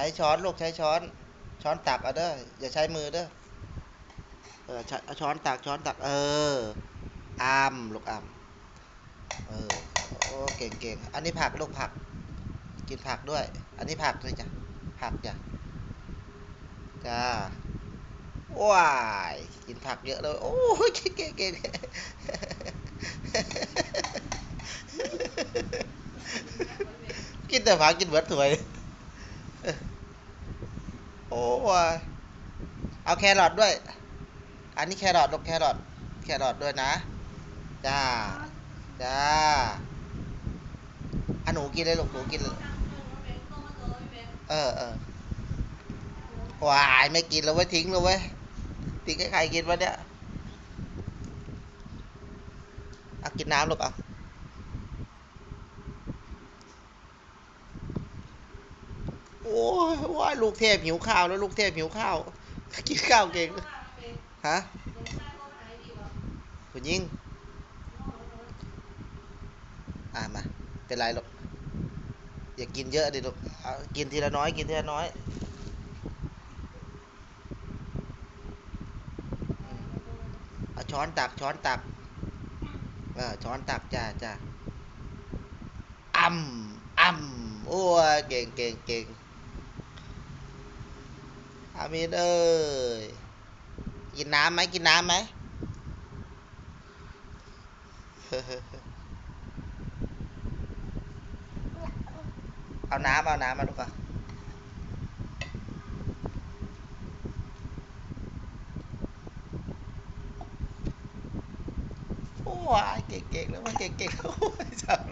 ช้ช้อนลูกใช้ช้อน ช้อนตักเอาเด้ออย่าใช้มือเด้อเออช้อนตักช้อนตักเอออามลูกอามเออโอ้เก่งเก่งอันนี้ผักลูกผัก กินผักด้วย อันนี้ผักเลยจ้ะผักจ้ะจ้าว้ายกินผักเยอะเลยโอ้ยเก่งเก่งเก่งกินแต่ผักกินเบิดถวย โอ้เอาแครอทด้วย อันนี้แครอทลูกแครอทแครอทด้วยนะ จ้า จ้าอันหนูกินเลยลูกหนูกิน เออเออวายไม่กินแล้วเว้ทิ้งแล้วเว้ทิ้งให้ใครกินวะเนี่ย เอากินน้ำลูกเอา โอ้ยว่าลูกเทพหิวข้าวแล้วลูกเทพหิวข้าวกินข้าวเก่งฮะคุณยิ่งอ่ามาเป็นไรหรอกอย่ากินเยอะดิลูกกินทีละน้อยกินทีละน้อยเอาช้อนตักช้อนตักเออช้อนตักจ้าจ้าอ่ำอ่ำโอ้ยเก่งเก่งเก่ง อามินเอ้ยกินน้ำไหมกินน้ำไหมเอาน้ำเอาน้ำมาดูก่อนว้าเก่งๆแล้วมันเก่งๆแล้วจัง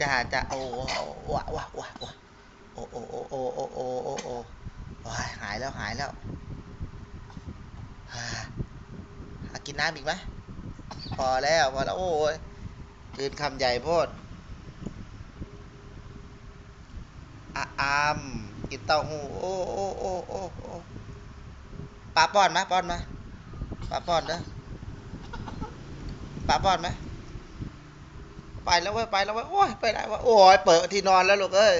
จะจะโอ้ว้าวว้าวว้าวโอ้โอ้โอ้โอ้โอ้โอ้ หายแล้วหายแล้วฮ่าอะกินน้ำอีกไหมพอแล้วพอแล้วโอ้ยกินคำใหญ่โพดอะอามกินเต้าหู้โอ้โอ้โอ้โอ้โอ้ปลาป้อนไหมป้อนไหมปลาป้อนเด้อปลาป้อนไหมไปแล้วเว้ยไปแล้วเว้ยโอ้ยไปไหนวะโอ้ยเปิดที่นอนแล้วลูกเอ้ย